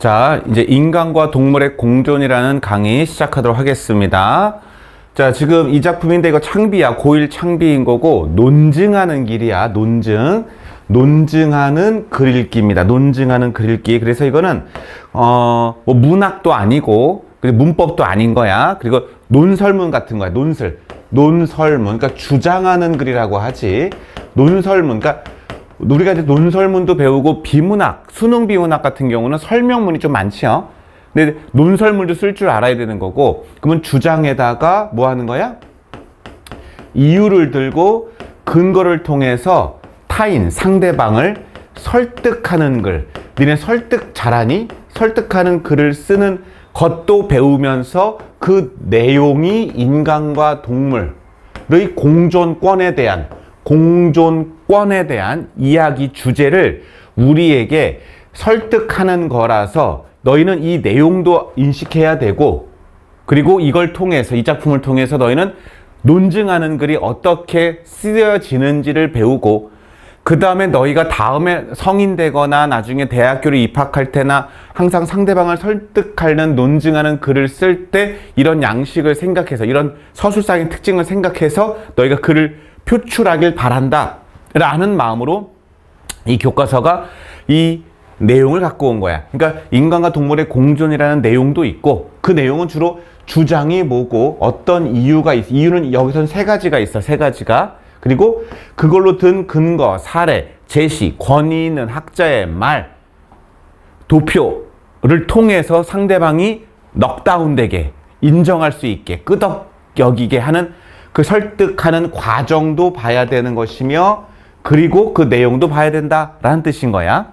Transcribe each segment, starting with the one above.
자, 이제 인간과 동물의 공존이라는 강의 시작하도록 하겠습니다. 자, 지금 이 작품인데 이거 창비야. 고1 창비인 거고, 논증하는 길이야. 논증. 논증하는 글 읽기입니다. 논증하는 글 읽기. 그래서 이거는, 어, 뭐 문학도 아니고, 그리고 문법도 아닌 거야. 그리고 논설문 같은 거야. 논설. 논설문. 그러니까 주장하는 글이라고 하지. 논설문. 그러니까 우리가 이제 논설문도 배우고 비문학, 수능 비문학 같은 경우는 설명문이 좀 많지요. 근데 논설문도 쓸 줄 알아야 되는 거고, 그러면 주장에다가 뭐 하는 거야? 이유를 들고 근거를 통해서 타인, 상대방을 설득하는 글. 니네 설득 잘하니? 설득하는 글을 쓰는 것도 배우면서 그 내용이 인간과 동물의 공존권에 대한 공존권에 대한 이야기 주제를 우리에게 설득하는 거라서 너희는 이 내용도 인식해야 되고 그리고 이걸 통해서 이 작품을 통해서 너희는 논증하는 글이 어떻게 쓰여지는지를 배우고 그 다음에 너희가 다음에 성인 되거나 나중에 대학교를 입학할 때나 항상 상대방을 설득하는 논증하는 글을 쓸 때 이런 양식을 생각해서 이런 서술상의 특징을 생각해서 너희가 글을 표출하길 바란다 라는 마음으로 이 교과서가 이 내용을 갖고 온 거야. 그러니까 인간과 동물의 공존이라는 내용도 있고 그 내용은 주로 주장이 뭐고 어떤 이유가 있어. 이유는 여기선 세 가지가 있어. 세 가지가. 그리고 그걸로 든 근거, 사례, 제시, 권위 있는 학자의 말, 도표를 통해서 상대방이 넉다운되게 인정할 수 있게 끄덕 여기게 하는 그 설득하는 과정도 봐야 되는 것이며 그리고 그 내용도 봐야 된다라는 뜻인 거야.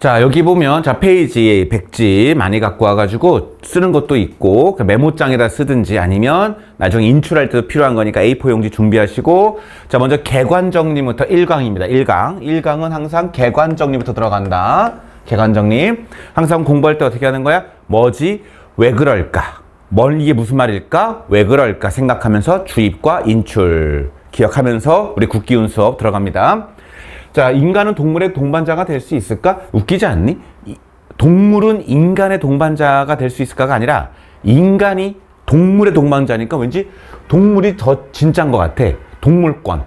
자, 여기 보면, 자, 페이지 100지 많이 갖고 와가지고 쓰는 것도 있고, 그 메모장에다 쓰든지 아니면 나중에 인출할 때도 필요한 거니까 A4 용지 준비하시고, 자, 먼저 개관 정리부터 1강입니다. 1강. 1강은 항상 개관 정리부터 들어간다. 개관 정리. 항상 공부할 때 어떻게 하는 거야? 뭐지? 왜 그럴까? 뭘 이게 무슨 말일까? 왜 그럴까? 생각하면서 주입과 인출 기억하면서 우리 국기운 수업 들어갑니다. 자, 인간은 동물의 동반자가 될 수 있을까? 웃기지 않니? 이- 동물은 인간의 동반자가 될 수 있을까가 아니라 인간이 동물의 동반자니까 왠지 동물이 더 진짜인 것 같아. 동물권.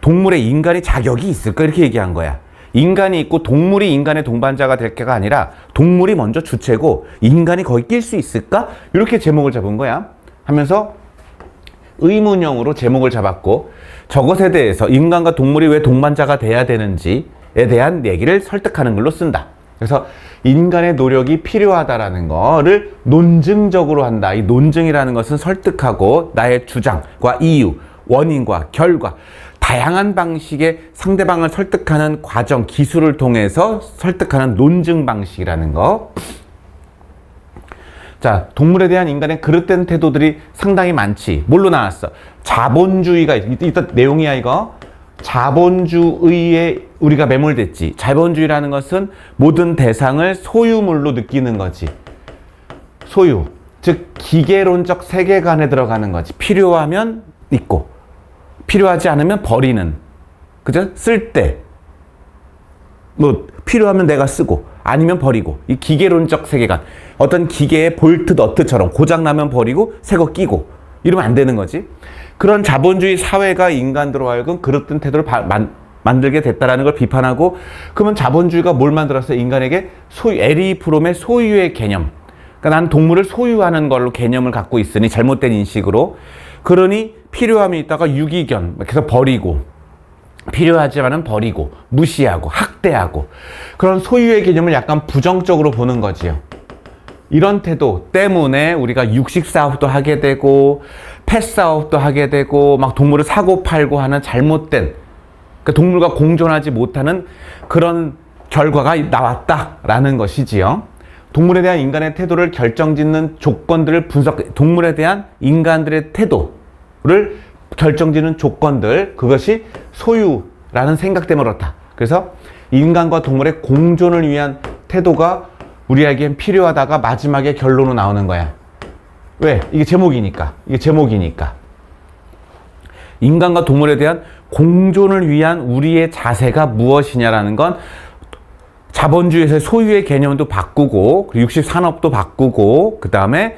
동물의 인간이 자격이 있을까? 이렇게 얘기한 거야. 인간이 있고 동물이 인간의 동반자가 될 게가 아니라 동물이 먼저 주체고 인간이 거기 낄 수 있을까? 이렇게 제목을 잡은 거야. 하면서 의문형으로 제목을 잡았고 저것에 대해서 인간과 동물이 왜 동반자가 돼야 되는지에 대한 얘기를 설득하는 글로 쓴다. 그래서 인간의 노력이 필요하다라는 거를 논증적으로 한다. 이 논증이라는 것은 설득하고 나의 주장과 이유, 원인과 결과, 다양한 방식의 상대방을 설득하는 과정, 기술을 통해서 설득하는 논증 방식이라는 거. 자, 동물에 대한 인간의 그릇된 태도들이 상당히 많지. 뭘로 나왔어? 자본주의가, 있- 이따 내용이야, 이거. 자본주의에 우리가 매몰됐지. 자본주의라는 것은 모든 대상을 소유물로 느끼는 거지. 소유. 즉, 기계론적 세계관에 들어가는 거지. 필요하면 있고, 필요하지 않으면 버리는. 그죠? 쓸 때. 뭐 필요하면 내가 쓰고 아니면 버리고. 이 기계론적 세계관. 어떤 기계의 볼트 너트처럼 고장 나면 버리고 새 거 끼고. 이러면 안 되는 거지. 그런 자본주의 사회가 인간들로 하여금 그릇된 태도를 바- 만, 만들게 됐다라는 걸 비판하고 그러면 자본주의가 뭘 만들었어? 인간에게 소유 에리 프롬의 소유의 개념. 그러니까 난 동물을 소유하는 걸로 개념을 갖고 있으니 잘못된 인식으로. 그러니 필요함이 있다가 유기견 그래서 버리고 필요하지만은 버리고 무시하고 학대하고 그런 소유의 개념을 약간 부정적으로 보는 거지요. 이런 태도 때문에 우리가 육식 사업도 하게 되고 펫 사업도 하게 되고 막 동물을 사고 팔고 하는 잘못된 그러니까 동물과 공존하지 못하는 그런 결과가 나왔다라는 것이지요. 동물에 대한 인간의 태도를 결정짓는 조건들을 분석, 동물에 대한 인간들의 태도 를 결정짓는 조건들, 그것이 소유라는 생각 때문에 그렇다. 그래서 인간과 동물의 공존을 위한 태도가 우리에겐 필요하다가 마지막에 결론으로 나오는 거야. 왜? 이게 제목이니까. 이게 제목이니까. 인간과 동물에 대한 공존을 위한 우리의 자세가 무엇이냐라는 건 자본주의에서 소유의 개념도 바꾸고 그리고 60산업도 바꾸고 그 다음에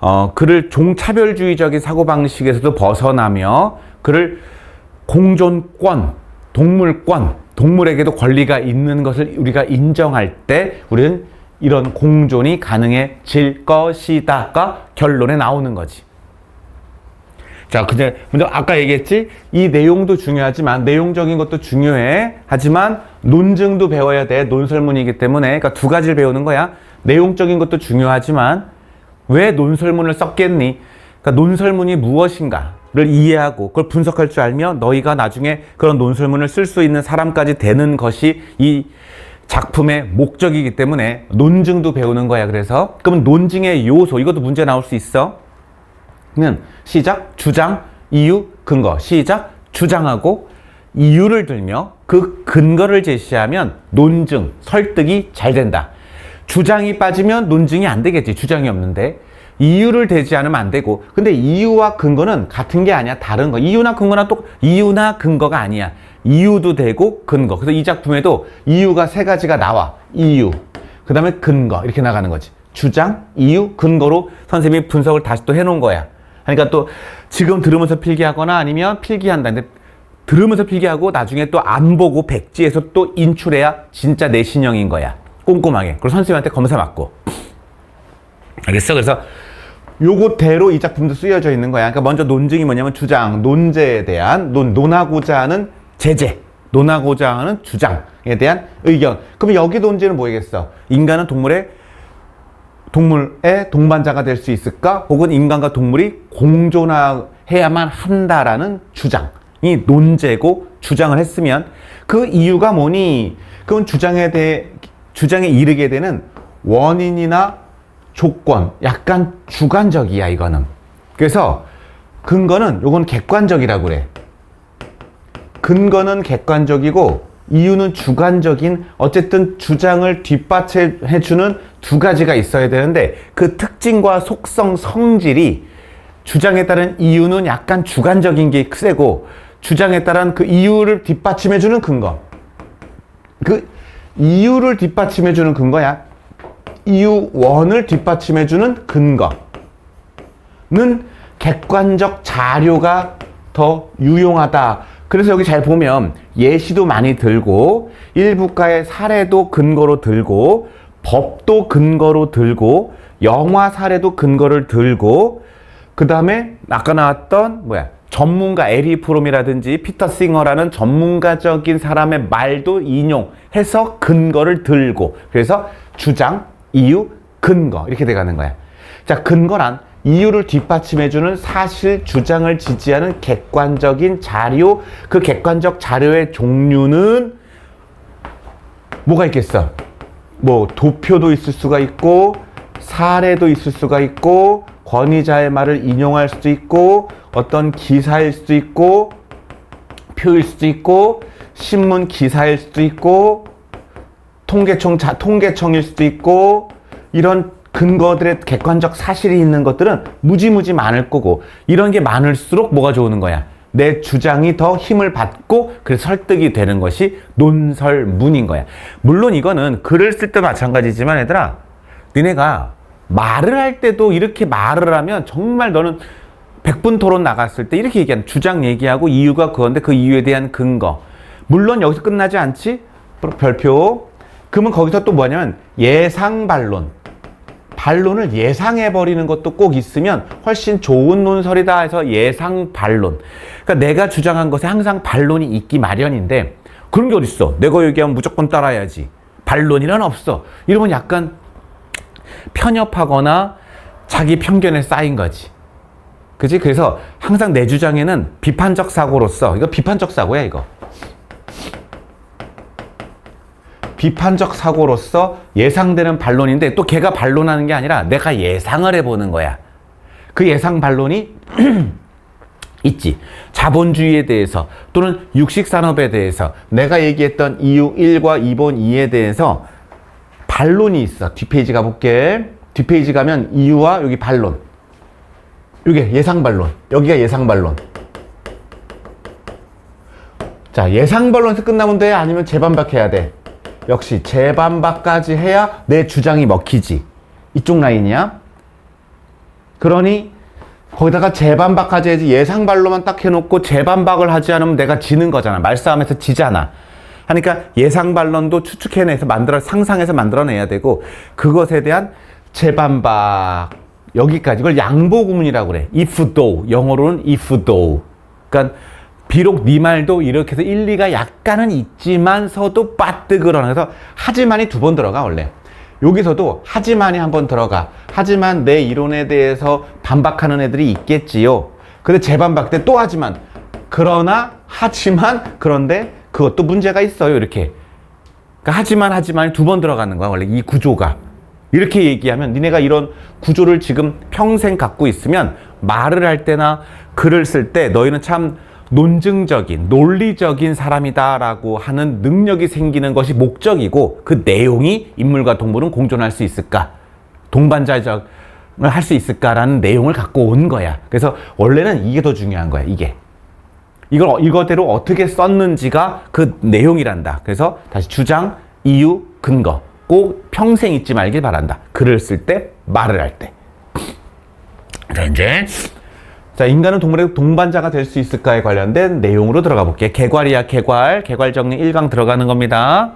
어, 그를 종차별주의적인 사고방식에서도 벗어나며 그를 공존권, 동물권, 동물에게도 권리가 있는 것을 우리가 인정할 때 우리는 이런 공존이 가능해질 것이다가 결론에 나오는 거지. 자, 근데 먼저 아까 얘기했지? 이 내용도 중요하지만 내용적인 것도 중요해. 하지만 논증도 배워야 돼. 논설문이기 때문에. 그러니까 두 가지를 배우는 거야. 내용적인 것도 중요하지만 왜 논설문을 썼겠니? 그러니까 논설문이 무엇인가를 이해하고 그걸 분석할 줄 알면 너희가 나중에 그런 논설문을 쓸 수 있는 사람까지 되는 것이 이 작품의 목적이기 때문에 논증도 배우는 거야. 그래서 그러면 논증의 요소 이것도 문제 나올 수 있어. 는 시작, 주장, 이유, 근거. 시작, 주장하고 이유를 들며 그 근거를 제시하면 논증, 설득이 잘 된다. 주장이 빠지면 논증이 안 되겠지. 주장이 없는데. 이유를 대지 않으면 안 되고. 근데 이유와 근거는 같은 게 아니야. 다른 거. 이유나 근거나 또 이유나 근거가 아니야. 이유도 되고 근거. 그래서 이 작품에도 이유가 세 가지가 나와. 이유. 그 다음에 근거. 이렇게 나가는 거지. 주장, 이유, 근거로 선생님이 분석을 다시 또 해놓은 거야. 그러니까 또 지금 들으면서 필기하거나 아니면 필기한다. 근데 들으면서 필기하고 나중에 또 안 보고 백지에서 또 인출해야 진짜 내 신형인 거야. 꼼꼼하게. 그리고 선생님한테 검사 받고. 알겠어? 그래서 요거대로 이 작품도 쓰여져 있는 거야. 그러니까 먼저 논증이 뭐냐면 주장, 논제에 대한 논, 논하고자 하는 제재, 논하고자 하는 주장에 대한 의견. 그럼 여기 논제는 뭐겠어? 인간은 동물의 동물의 동반자가 될 수 있을까? 혹은 인간과 동물이 공존해야만 한다라는 주장이 논제고 주장을 했으면 그 이유가 뭐니? 그건 주장에 대해 주장에 이르게 되는 원인이나 조건, 약간 주관적이야 이거는. 그래서 근거는 요건 객관적이라고 그래. 근거는 객관적이고 이유는 주관적인 어쨌든 주장을 뒷받침해주는 두 가지가 있어야 되는데 그 특징과 속성, 성질이 주장에 따른 이유는 약간 주관적인 게 세고 주장에 따른 그 이유를 뒷받침해주는 근거. 그 이유를 뒷받침해주는 근거야. 이유 원을 뒷받침해주는 근거는 객관적 자료가 더 유용하다. 그래서 여기 잘 보면 예시도 많이 들고 일부가의 사례도 근거로 들고 법도 근거로 들고 영화 사례도 근거를 들고 그 다음에 아까 나왔던 뭐야 전문가 에리 프롬이라든지 피터 싱어라는 전문가적인 사람의 말도 인용해서 근거를 들고 그래서 주장, 이유, 근거 이렇게 돼가는 거야. 자 근거란 이유를 뒷받침해주는 사실 주장을 지지하는 객관적인 자료 그 객관적 자료의 종류는 뭐가 있겠어? 뭐 도표도 있을 수가 있고 사례도 있을 수가 있고 권위자의 말을 인용할 수도 있고 어떤 기사일 수도 있고 표일 수도 있고 신문 기사일 수도 있고 통계청 자, 통계청일 수도 있고 이런 근거들의 객관적 사실이 있는 것들은 무지무지 많을 거고 이런 게 많을수록 뭐가 좋은 거야? 내 주장이 더 힘을 받고 그래서 설득이 되는 것이 논설문인 거야. 물론 이거는 글을 쓸 때 마찬가지지만 얘들아 니네가 말을 할 때도 이렇게 말을 하면 정말 너는 백분 토론 나갔을 때 이렇게 얘기하는 주장 얘기하고 이유가 그건데 그 이유에 대한 근거. 물론 여기서 끝나지 않지? 별표. 그러면 거기서 또 뭐냐면 예상 반론. 반론을 예상해 버리는 것도 꼭 있으면 훨씬 좋은 논설이다 해서 예상 반론. 그러니까 내가 주장한 것에 항상 반론이 있기 마련인데 그런 게 어딨어? 내가 얘기하면 무조건 따라야지. 반론이란 없어. 이러면 약간 편협하거나 자기 편견에 쌓인 거지. 그지? 그래서 항상 내 주장에는 비판적 사고로서 이거 비판적 사고야 이거. 비판적 사고로서 예상되는 반론인데 또 걔가 반론하는 게 아니라 내가 예상을 해보는 거야. 그 예상 반론이 있지. 자본주의에 대해서 또는 육식산업에 대해서 내가 얘기했던 이유 1과 2번 2에 대해서 반론이 있어. 뒷페이지 가볼게. 뒷페이지 가면 이유와 여기 반론. 이게 예상 반론. 여기가 예상 반론. 자, 예상 반론에서 끝나면 돼? 아니면 재반박해야 돼? 역시 재반박까지 해야 내 주장이 먹히지. 이쪽 라인이야. 그러니 거기다가 재반박까지 해야지 예상발로만 딱 해놓고 재반박을 하지 않으면 내가 지는 거잖아. 말싸움에서 지잖아. 하니까 예상 반론도 추측해내서 만들어 상상해서 만들어내야 되고 그것에 대한 재반박 여기까지 이걸 양보 구문이라고 그래. if though 영어로는 if though. 그러니까 비록 네 말도 이렇게 해서 일리가 약간은 있지만서도 빠뜨 그러나 해서 하지만이 두 번 들어가 원래. 여기서도 하지만이 한 번 들어가. 하지만 내 이론에 대해서 반박하는 애들이 있겠지요. 근데 재반박 때 또 하지만. 그러나 하지만 그런데 그것도 문제가 있어요. 이렇게. 그러니까 하지만 하지만 두 번 들어가는 거야. 원래 이 구조가. 이렇게 얘기하면 니네가 이런 구조를 지금 평생 갖고 있으면 말을 할 때나 글을 쓸 때 너희는 참 논증적인, 논리적인 사람이다라고 하는 능력이 생기는 것이 목적이고 그 내용이 인물과 동물은 공존할 수 있을까? 동반자적을 할 수 있을까라는 내용을 갖고 온 거야. 그래서 원래는 이게 더 중요한 거야, 이게. 이걸 이거대로 어떻게 썼는지가 그 내용이란다. 그래서 다시 주장, 이유, 근거 꼭 평생 잊지 말길 바란다. 글을 쓸 때, 말을 할 때. 자 이제 자 인간은 동물의 동반자가 될 수 있을까에 관련된 내용으로 들어가 볼게. 개괄이야 개괄. 개괄 정리 1강 들어가는 겁니다.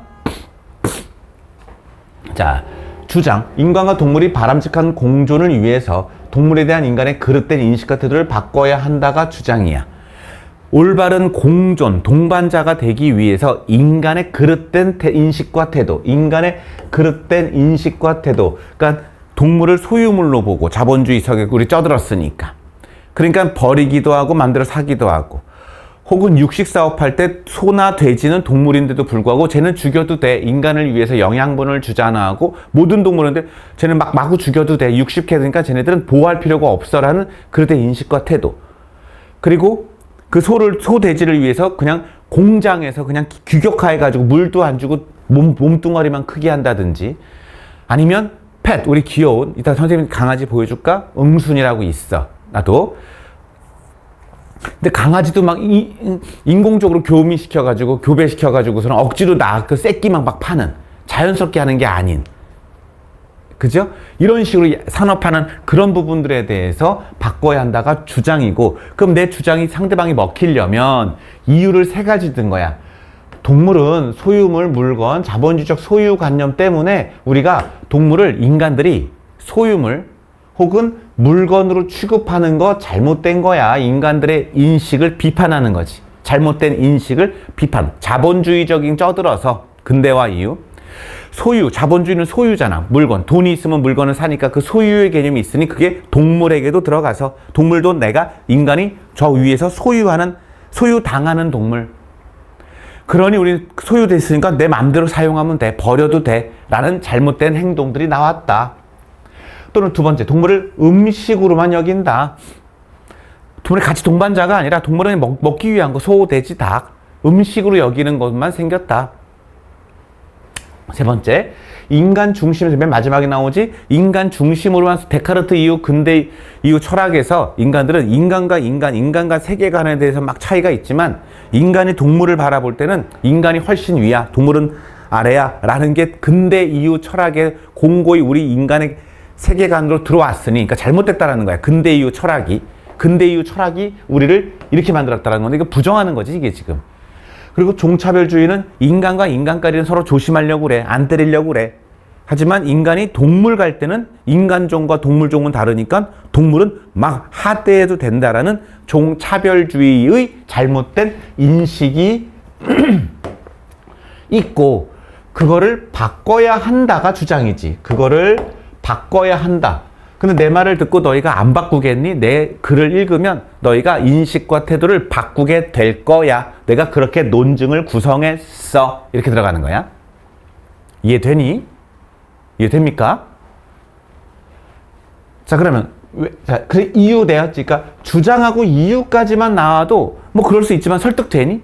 자 주장 인간과 동물이 바람직한 공존을 위해서 동물에 대한 인간의 그릇된 인식과 태도를 바꿔야 한다가 주장이야. 올바른 공존, 동반자가 되기 위해서 인간의 그릇된 태- 인식과 태도, 인간의 그릇된 인식과 태도, 그러니까 동물을 소유물로 보고 자본주의 석에 우리 쩌들었으니까. 그러니까 버리기도 하고 만들어 사기도 하고, 혹은 육식 사업할 때 소나 돼지는 동물인데도 불구하고 쟤는 죽여도 돼. 인간을 위해서 영양분을 주잖아 하고 모든 동물인데 쟤는 막 마구 죽여도 돼. 육식해니까 쟤네들은 보호할 필요가 없어라는 그릇된 인식과 태도. 그리고 그 소를 소 돼지를 위해서 그냥 공장에서 그냥 규격화해 가지고 물도 안 주고 몸 몸뚱아리만 크게 한다든지 아니면 펫 우리 귀여운 이따 선생님 강아지 보여줄까? 응순이라고 있어 나도. 근데 강아지도 막 이- 이- 인공적으로 교미 시켜 가지고 교배 시켜 가지고서는 억지로 나 그 새끼만 막 파는 자연스럽게 하는 게 아닌 그죠? 이런 식으로 산업화는 그런 부분들에 대해서 바꿔야 한다가 주장이고, 그럼 내 주장이 상대방이 먹히려면 이유를 세 가지 든 거야. 동물은 소유물, 물건, 자본주의적 소유관념 때문에 우리가 동물을 인간들이 소유물 혹은 물건으로 취급하는 거 잘못된 거야. 인간들의 인식을 비판하는 거지. 잘못된 인식을 비판. 자본주의적인 쩌들어서 근대화 이후. 소유, 자본주의는 소유잖아. 물건. 돈이 있으면 물건을 사니까 그 소유의 개념이 있으니 그게 동물에게도 들어가서 동물도 내가 인간이 저 위에서 소유하는, 소유당하는 동물. 그러니 우리 소유됐으니까 내 마음대로 사용하면 돼. 버려도 돼. 라는 잘못된 행동들이 나왔다. 또는 두 번째, 동물을 음식으로만 여긴다. 동물이 같이 동반자가 아니라 동물은 먹, 먹기 위한 거, 소, 돼지, 닭. 음식으로 여기는 것만 생겼다. 세 번째, 인간 중심에서 맨 마지막에 나오지 인간 중심으로만 데카르트 이후 근대 이후 철학에서 인간들은 인간과 인간, 인간과 세계관에 대해서 막 차이가 있지만 인간이 동물을 바라볼 때는 인간이 훨씬 위야, 동물은 아래야 라는 게 근대 이후 철학의 공고히 우리 인간의 세계관으로 들어왔으니 그러니까 잘못됐다라는 거야. 근대 이후 철학이. 근대 이후 철학이 우리를 이렇게 만들었다라는 건데 이거 부정하는 거지 이게 지금. 그리고 종차별주의는 인간과 인간까지는 서로 조심하려고 그래. 안 때리려고 그래. 하지만 인간이 동물 갈 때는 인간종과 동물종은 다르니까 동물은 막 하대해도 된다라는 종차별주의의 잘못된 인식이 있고 그거를 바꿔야 한다가 주장이지. 그거를 바꿔야 한다. 근데 내 말을 듣고 너희가 안 바꾸겠니? 내 글을 읽으면 너희가 인식과 태도를 바꾸게 될 거야. 내가 그렇게 논증을 구성했어. 이렇게 들어가는 거야. 이해되니? 이해됩니까? 자, 그러면, 왜, 자, 그래, 이유 내었지. 그러니까 주장하고 이유까지만 나와도 뭐 그럴 수 있지만 설득되니?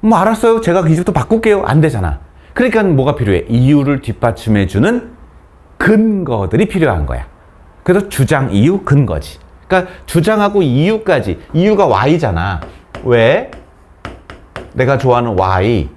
뭐 알았어요. 제가 이제부터 바꿀게요. 안 되잖아. 그러니까 뭐가 필요해? 이유를 뒷받침해주는 근거들이 필요한 거야. 그래서 주장, 이유, 근거지. 그러니까 주장하고 이유까지. 이유가 Y잖아. 왜? 내가 좋아하는 Y.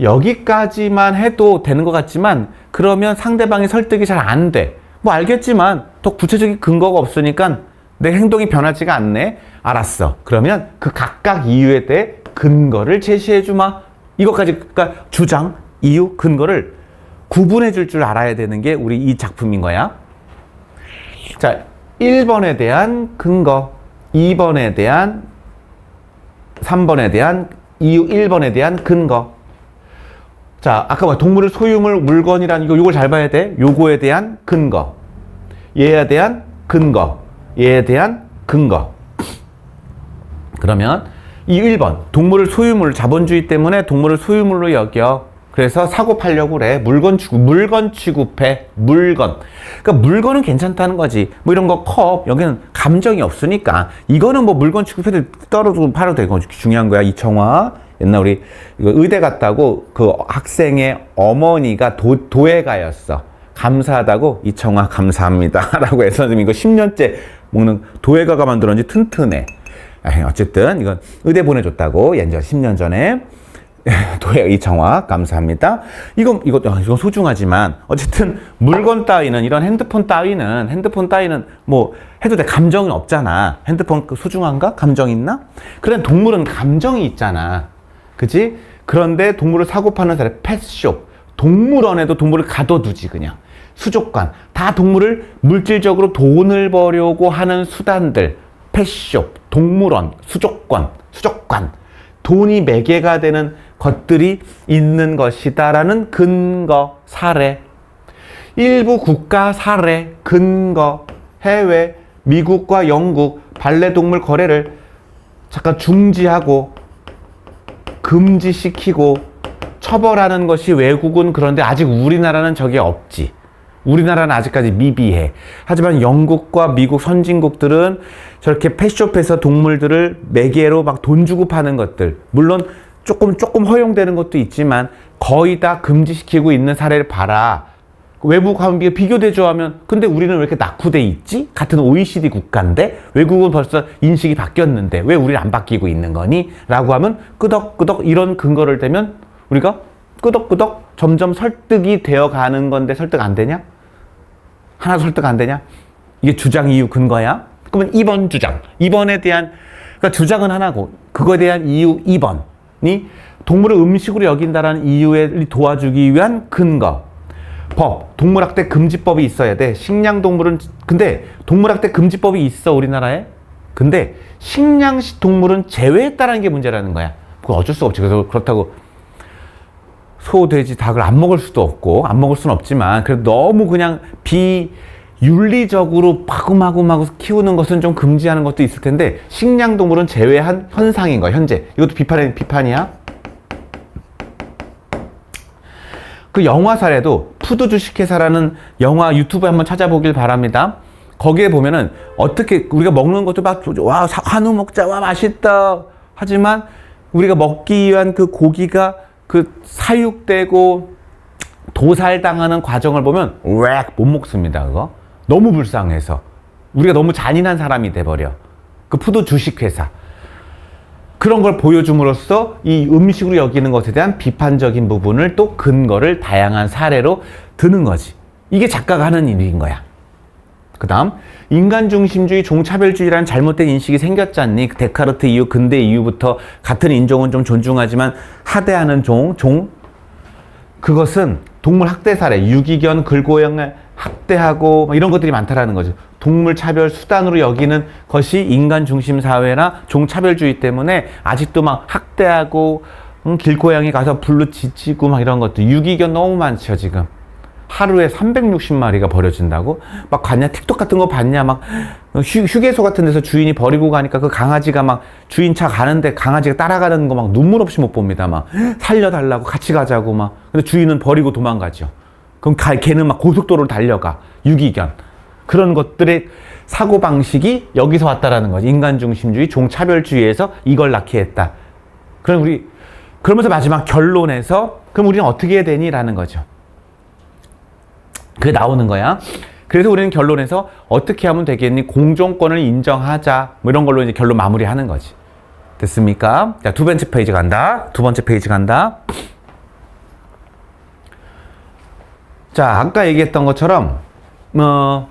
여기까지만 해도 되는 것 같지만 그러면 상대방이 설득이 잘 안 돼. 뭐 알겠지만 더 구체적인 근거가 없으니까 내 행동이 변하지가 않네. 알았어. 그러면 그 각각 이유에 대해 근거를 제시해 주마. 이것까지 그러니까 주장, 이유, 근거를 구분해 줄 줄 알아야 되는 게 우리 이 작품인 거야. 자, 1번에 대한 근거, 2번에 대한 3번에 대한 이유, 1번에 대한 근거. 자, 아까 뭐 동물의 소유물, 물건이란 이거 요걸 잘 봐야 돼. 요거에 대한 근거. 얘에 대한 근거. 얘에 대한 근거. 그러면 이 1번 동물을 소유물 자본주의 때문에 동물을 소유물로 여겨. 그래서 사고 팔려고 그래. 물건 취급, 물건 취급해. 물건. 그러니까 물건은 괜찮다는 거지. 뭐 이런 거 컵, 여기는 감정이 없으니까. 이거는 뭐 물건 취급해도 떨어도 팔아도 되고 중요한 거야. 이청화. 옛날 우리 의대 갔다고 그 학생의 어머니가 도, 도예가였어. 감사하다고 이청화 감사합니다. 라고 해서 지금 이거 10년째 먹는 도예가가 만들었는지 튼튼해. 에이, 어쨌든 이건 의대 보내줬다고 예전 10년 전에 도예 이청화 감사합니다. 이건 이거 아, 이건 소중하지만 어쨌든 물건 따위는 이런 핸드폰 따위는 핸드폰 따위는 뭐 해도 돼 감정이 없잖아. 핸드폰 그 소중한가? 감정 있나? 그런 동물은 감정이 있잖아. 그지? 그런데 동물을 사고 파는 사람 펫숍 동물원에도 동물을 가둬두지 그냥 수족관 다 동물을 물질적으로 돈을 벌려고 하는 수단들 펫숍 동물원 수족관 수족관 돈이 매개가 되는 것들이 있는 것이다라는 근거 사례 일부 국가 사례 근거 해외 미국과 영국 반려동물 거래를 잠깐 중지하고 금지시키고 처벌하는 것이 외국은 그런데 아직 우리나라는 저게 없지. 우리나라는 아직까지 미비해. 하지만 영국과 미국 선진국들은 저렇게 펫숍에서 동물들을 매개로 막 돈 주고 파는 것들. 물론 조금 조금 허용되는 것도 있지만 거의 다 금지시키고 있는 사례를 봐라. 외국하고 비교 대조 하면 근데 우리는 왜 이렇게 낙후돼 있지? 같은 OECD 국가인데 외국은 벌써 인식이 바뀌었는데 왜 우리는 안 바뀌고 있는 거니? 라고 하면 끄덕끄덕 이런 근거를 대면 우리가 끄덕끄덕 점점 설득이 되어 가는 건데 설득 안 되냐? 하나 설득 안 되냐? 이게 주장 이유 근거야? 그러면 2번 주장. 2번에 대한 그러니까 주장은 하나고 그거에 대한 이유 2번이 동물을 음식으로 여긴다라는 이유에 도와주기 위한 근거. 법, 동물학대 금지법이 있어야 돼. 식량동물은, 근데 동물학대 금지법이 있어, 우리나라에. 근데 식량식 동물은 제외했다는 게 문제라는 거야. 그거 어쩔 수가 없지. 그래서 그렇다고 소, 돼지, 닭을 안 먹을 수도 없고, 안 먹을 수는 없지만, 그래도 너무 그냥 비 윤리적으로 마구마구마구 키우는 것은 좀 금지하는 것도 있을 텐데, 식량동물은 제외한 현상인 거야, 현재. 이것도 비판의 비판이야. 그 영화 사례도 푸드 주식회사라는 영화 유튜브에 한번 찾아보길 바랍니다. 거기에 보면은 어떻게 우리가 먹는 것도 막와 한우 먹자 와 맛있다 하지만 우리가 먹기 위한 그 고기가 그 사육되고 도살당하는 과정을 보면 왜 못 먹습니다 그거 너무 불쌍해서 우리가 너무 잔인한 사람이 돼버려 그 푸드 주식회사 그런 걸 보여줌으로써 이 음식으로 여기는 것에 대한 비판적인 부분을 또 근거를 다양한 사례로 드는 거지. 이게 작가가 하는 일인 거야. 그 다음, 인간 중심주의, 종차별주의라는 잘못된 인식이 생겼잖니. 데카르트 이후, 근대 이후부터 같은 인종은 좀 존중하지만 하대하는 종, 종. 그것은 동물 학대 사례, 유기견, 글고양을 학대하고 뭐 이런 것들이 많다라는 거죠. 동물 차별 수단으로 여기는 것이 인간 중심 사회나 종차별주의 때문에 아직도 막 학대하고 음, 길고양이 가서 불로 지치고 막 이런 것들 유기견 너무 많죠 지금. 하루에 360마리가 버려진다고? 막 갔냐? 틱톡 같은 거 봤냐? 막 휴, 휴게소 같은 데서 주인이 버리고 가니까 그 강아지가 막 주인 차 가는데 강아지가 따라가는 거 막 눈물 없이 못 봅니다 막. 살려달라고 같이 가자고 막. 근데 주인은 버리고 도망가죠 그럼 가, 걔는 막 고속도로를 달려가 유기견 그런 것들의 사고 방식이 여기서 왔다라는 거지. 인간 중심주의, 종차별주의에서 이걸 낳게 했다. 그럼 우리 그러면서 마지막 결론에서 그럼 우리는 어떻게 해야 되니 라는 거죠. 그게 나오는 거야. 그래서 우리는 결론에서 어떻게 하면 되겠니? 공정권을 인정하자. 뭐 이런 걸로 이제 결론 마무리하는 거지. 됐습니까? 자, 두 번째 페이지 간다. 두 번째 페이지 간다. 자, 아까 얘기했던 것처럼, 뭐,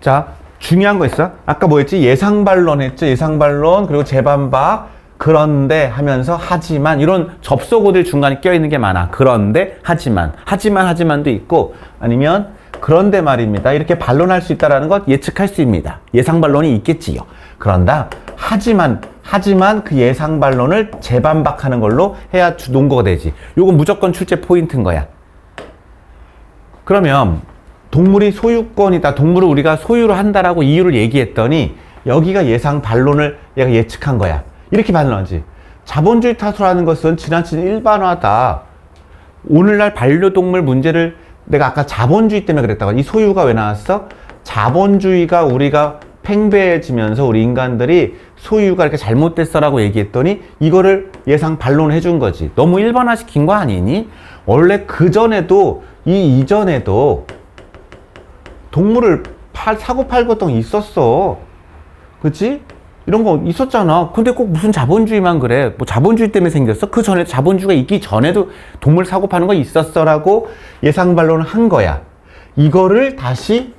자, 중요한 거 있어. 아까 뭐였지? 예상반론 했죠? 예상반론, 그리고 재반박, 그런데 하면서 하지만, 이런 접속어들 중간에 껴있는 게 많아. 그런데, 하지만, 하지만, 하지만도 있고, 아니면, 그런데 말입니다. 이렇게 반론할 수 있다는 것 예측할 수 있습니다. 예상 반론이 있겠지요. 그런다, 하지만, 하지만 그 예상 반론을 재반박하는 걸로 해야 주- 논거가 되지. 요건 무조건 출제 포인트인 거야. 그러면 동물이 소유권이다. 동물을 우리가 소유를 한다라고 이유를 얘기했더니 여기가 예상 반론을 얘가 예측한 거야. 이렇게 반론하지. 자본주의 탓으로 하는 것은 지나친 일반화다. 오늘날 반려동물 문제를 내가 아까 자본주의 때문에 그랬다고. 이 소유가 왜 나왔어? 자본주의가 우리가 팽배해지면서 우리 인간들이 소유가 이렇게 잘못됐어라고 얘기했더니 이거를 예상 반론해 준 거지. 너무 일반화시킨 거 아니니? 원래 그 전에도 이 이전에도 동물을 팔, 사고 팔고 게 있었어. 그치? 이런 거 있었잖아. 근데 꼭 무슨 자본주의만 그래. 뭐 자본주의 때문에 생겼어? 그 전에 자본주의가 있기 전에도 동물 사고 파는 거 있었어라고 예상 반론을 한 거야. 이거를 다시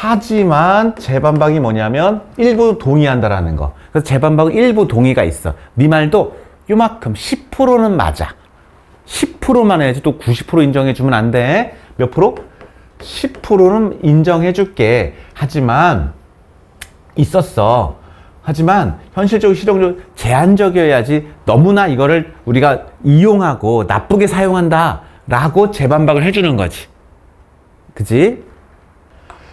하지만 재반박이 뭐냐면 일부 동의한다라는 거. 그래서 재반박은 일부 동의가 있어. 네 말도 요만큼 10%는 맞아. 10%만 해야지 또 90% 인정해주면 안 돼. 몇 프로? 10%는 인정해줄게. 하지만 있었어. 하지만 현실적으로 실용적으로 제한적이어야지 너무나 이거를 우리가 이용하고 나쁘게 사용한다. 라고 재반박을 해주는 거지. 그지?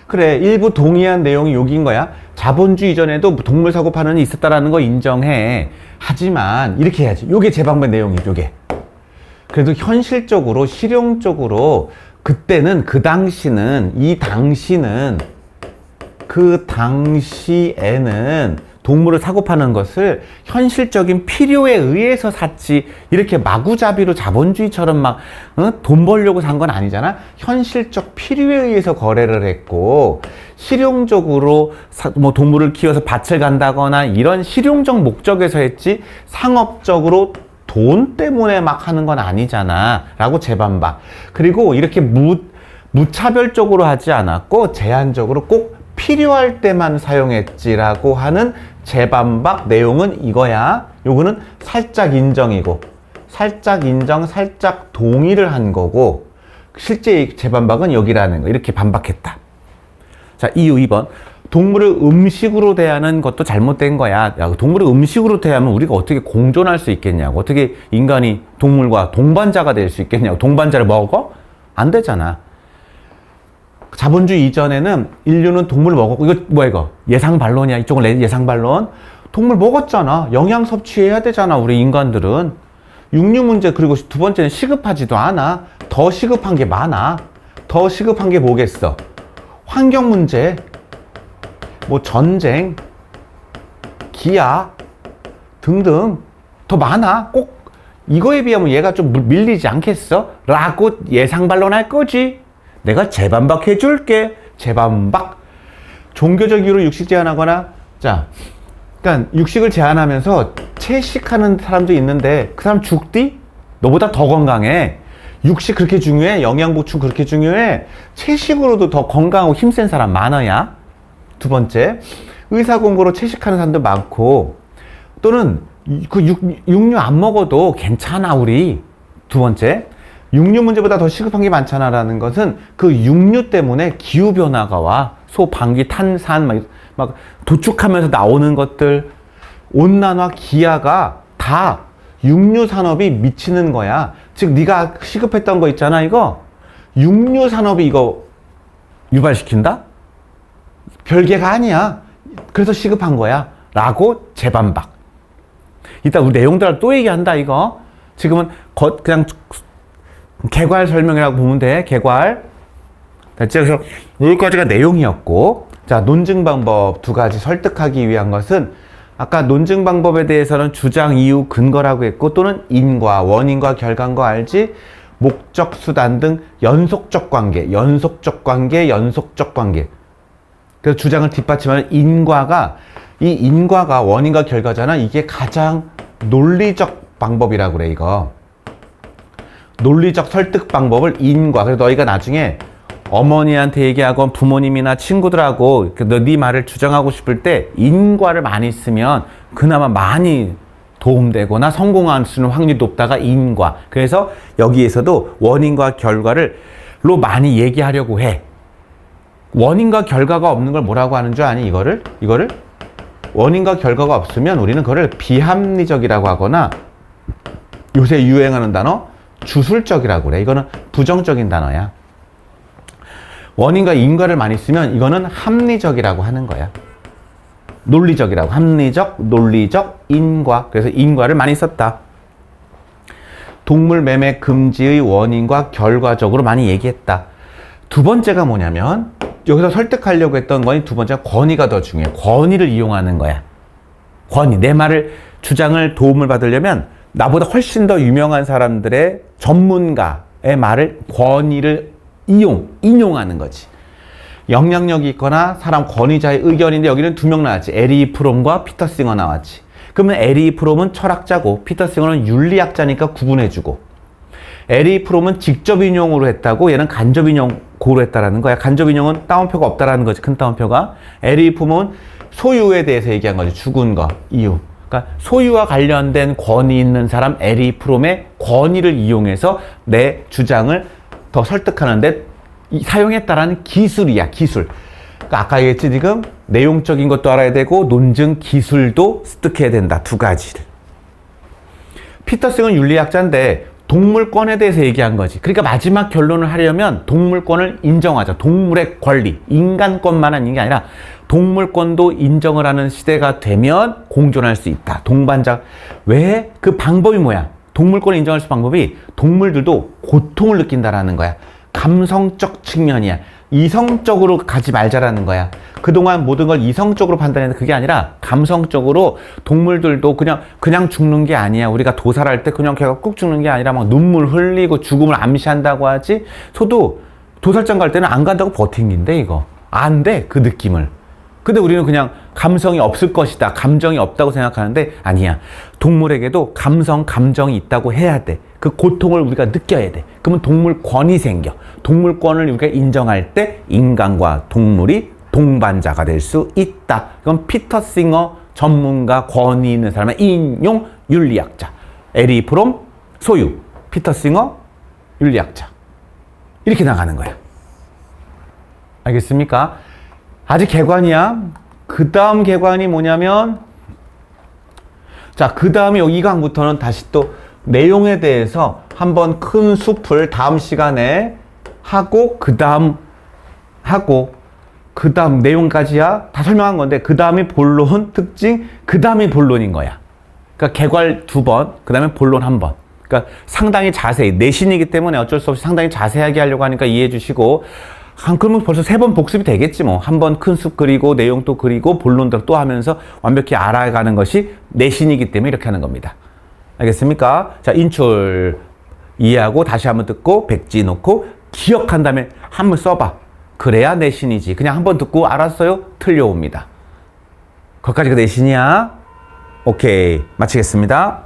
그래, 일부 동의한 내용이 여기인 거야. 자본주의 이전에도 동물 사고 파는 이 있었다라는 거 인정해. 하지만 이렇게 해야지. 요게 재반박 내용이야, 요게. 그래도 현실적으로 실용적으로 그때는 그 당시는 이 당시는 그 당시에는 동물을 사고 파는 것을 현실적인 필요에 의해서 샀지 이렇게 마구잡이로 자본주의처럼 막돈 벌려고 산 건 아니잖아. 현실적 필요에 의해서 거래를 했고 실용적으로 사- 뭐 동물을 키워서 밭을 간다거나 이런 실용적 목적에서 했지 상업적으로 돈 때문에 막 하는 건 아니잖아. 라고 재반박. 그리고 이렇게 무, 무차별적으로 하지 않았고, 제한적으로 꼭 필요할 때만 사용했지라고 하는 재반박 내용은 이거야. 요거는 살짝 인정이고, 살짝 인정, 살짝 동의를 한 거고, 실제 이 재반박은 여기라는 거. 이렇게 반박했다. 자, 이유 2번. 동물을 음식으로 대하는 것도 잘못된 거야. 야, 동물을 음식으로 대하면 우리가 어떻게 공존할 수 있겠냐고. 어떻게 인간이 동물과 동반자가 될 수 있겠냐고. 동반자를 먹어? 안 되잖아. 자본주의 이전에는 인류는 동물을 먹었고, 이거 뭐야, 이거? 예상 반론이야. 이쪽은 레- 예상 반론. 동물 먹었잖아. 영양 섭취해야 되잖아, 우리 인간들은. 육류 문제, 그리고 두 번째는 시급하지도 않아. 더 시급한 게 많아. 더 시급한 게 뭐겠어? 환경 문제, 뭐 전쟁, 기아 등등 더 많아. 꼭 이거에 비하면 얘가 좀 밀- 밀리지 않겠어? 라고 예상 반론할 거지. 내가 재반박해 줄게. 재반박. 종교적 이유로 육식 제한하거나 자, 그러니까 육식을 제한하면서 채식하는 사람도 있는데 그 사람 죽디? 너보다 더 건강해. 육식 그렇게 중요해? 영양 보충 그렇게 중요해? 채식으로도 더 건강하고 힘센 사람 많아야. 두 번째, 의사 공고로 채식하는 사람도 많고, 또는 이- 그 육, 육류 안 먹어도 괜찮아, 우리. 두 번째, 육류 문제보다 더 시급한 게 많잖아라는 것은 그 육류 때문에 기후 변화가 와. 소, 방귀, 탄산, 막, 막 도축하면서 나오는 것들, 온난화, 기아가 다 육류 산업이 미치는 거야. 즉, 네가 시급했던 거 있잖아, 이거. 육류 산업이 이거 유발시킨다? 별개가 아니야. 그래서 시급한 거야. 라고 재반박. 이따 우리 내용들 또 얘기한다, 이거. 지금은 거, 그냥 개괄 설명이라고 보면 돼, 개괄. 됐죠? 그래서 여기까지가 내용이었고, 자, 논증 방법 두 가지 설득하기 위한 것은 아까 논증 방법에 대해서는 주장, 이유, 근거라고 했고, 또는 인과, 원인과 결과인 거 알지? 목적, 수단 등 연속적 관계, 연속적 관계, 연속적 관계. 그래서 주장을 뒷받침하는 인과가 이 인과가 원인과 결과잖아. 이게 가장 논리적 방법이라고 그래 이거. 논리적 설득 방법을 인과. 그래서 너희가 나중에 어머니한테 얘기하건 부모님이나 친구들하고 너네 말을 주장하고 싶을 때 인과를 많이 쓰면 그나마 많이 도움되거나 성공할 수 있는 확률이 높다가 인과. 그래서 여기에서도 원인과 결과를 로 많이 얘기하려고 해. 원인과 결과가 없는 걸 뭐라고 하는 줄 아니 이거를? 이거를 원인과 결과가 없으면 우리는 그거를 비합리적이라고 하거나 요새 유행하는 단어 주술적이라고 그래. 이거는 부정적인 단어야. 원인과 인과를 많이 쓰면 이거는 합리적이라고 하는 거야. 논리적이라고. 합리적, 논리적, 인과. 그래서 인과를 많이 썼다. 동물 매매 금지의 원인과 결과적으로 많이 얘기했다. 두 번째가 뭐냐면 여기서 설득하려고 했던 거니 두 번째가 권위가 더 중요해. 권위를 이용하는 거야. 권위. 내 말을 주장을 도움을 받으려면 나보다 훨씬 더 유명한 사람들의 전문가의 말을 권위를 이용, 인용하는 거지. 영향력이 있거나 사람 권위자의 의견인데 여기는 두 명 나왔지. 에리 프롬과 피터 싱어 나왔지. 그러면 에리 프롬은 철학자고 피터 싱어는 윤리학자니까 구분해주고 에리 프롬은 직접 인용으로 했다고 얘는 간접 인용 고로 했다라는 거야. 간접 인용은 따옴표가 없다라는 거지. 큰 따옴표가. 에리 프롬은 소유에 대해서 얘기한 거지. 죽은 거, 이유. 그러니까 소유와 관련된 권위 있는 사람 에리 프롬의 권위를 이용해서 내 주장을 더 설득하는데 이- 사용했다라는 기술이야, 기술. 그러니까 아까 얘기했지 지금 내용적인 것도 알아야 되고 논증 기술도 습득해야 된다. 두 가지를. 피터슨은 윤리학자인데 동물권에 대해서 얘기한 거지. 그러니까 마지막 결론을 하려면 동물권을 인정하자. 동물의 권리, 인간권만한 있는 게 아니라 동물권도 인정을 하는 시대가 되면 공존할 수 있다. 동반자. 왜? 그 방법이 뭐야? 동물권을 인정할 수 방법이 동물들도 고통을 느낀다라는 거야. 감성적 측면이야. 이성적으로 가지 말자라는 거야. 그동안 모든 걸 이성적으로 판단했는데 그게 아니라 감성적으로 동물들도 그냥 그냥 죽는 게 아니야. 우리가 도살할 때 그냥 걔가 꾹 죽는 게 아니라 막 눈물 흘리고 죽음을 암시한다고 하지. 소도 도살장 갈 때는 안 간다고 버틴긴데 이거. 안 돼. 그 느낌을. 근데 우리는 그냥 감성이 없을 것이다. 감정이 없다고 생각하는데 아니야. 동물에게도 감성, 감정이 있다고 해야 돼. 그 고통을 우리가 느껴야 돼. 그러면 동물권이 생겨. 동물권을 우리가 인정할 때 인간과 동물이 동반자가 될 수 있다. 그건 피터 싱어 전문가 권위 있는 사람의 인용 윤리학자. 에리 프롬 소유. 피터 싱어 윤리학자. 이렇게 나가는 거야. 알겠습니까? 아직 개관이야. 그 다음 개관이 뭐냐면, 자, 그 다음에 여기 이 강부터는 다시 또 내용에 대해서 한번 큰 숲을 다음 시간에 하고, 그 다음 하고, 그 다음 내용까지야 다 설명한 건데, 그 다음이 본론, 특징, 그 다음이 본론인 거야. 그러니까 개괄 두 번, 그 다음에 본론 한 번. 그러니까 상당히 자세히, 내신이기 때문에 어쩔 수 없이 상당히 자세하게 하려고 하니까 이해해 주시고, 한, 그러면 벌써 세 번 복습이 되겠지 뭐. 한 번 큰 숲 그리고 내용 또 그리고 본론들 또 하면서 완벽히 알아가는 것이 내신이기 때문에 이렇게 하는 겁니다. 알겠습니까? 자, 인출 이해하고 다시 한번 듣고 백지 놓고 기억한 다음에 한번 써봐. 그래야 내신이지. 그냥 한번 듣고 알았어요? 틀려옵니다. 거기까지가 내신이야. 오케이. 마치겠습니다.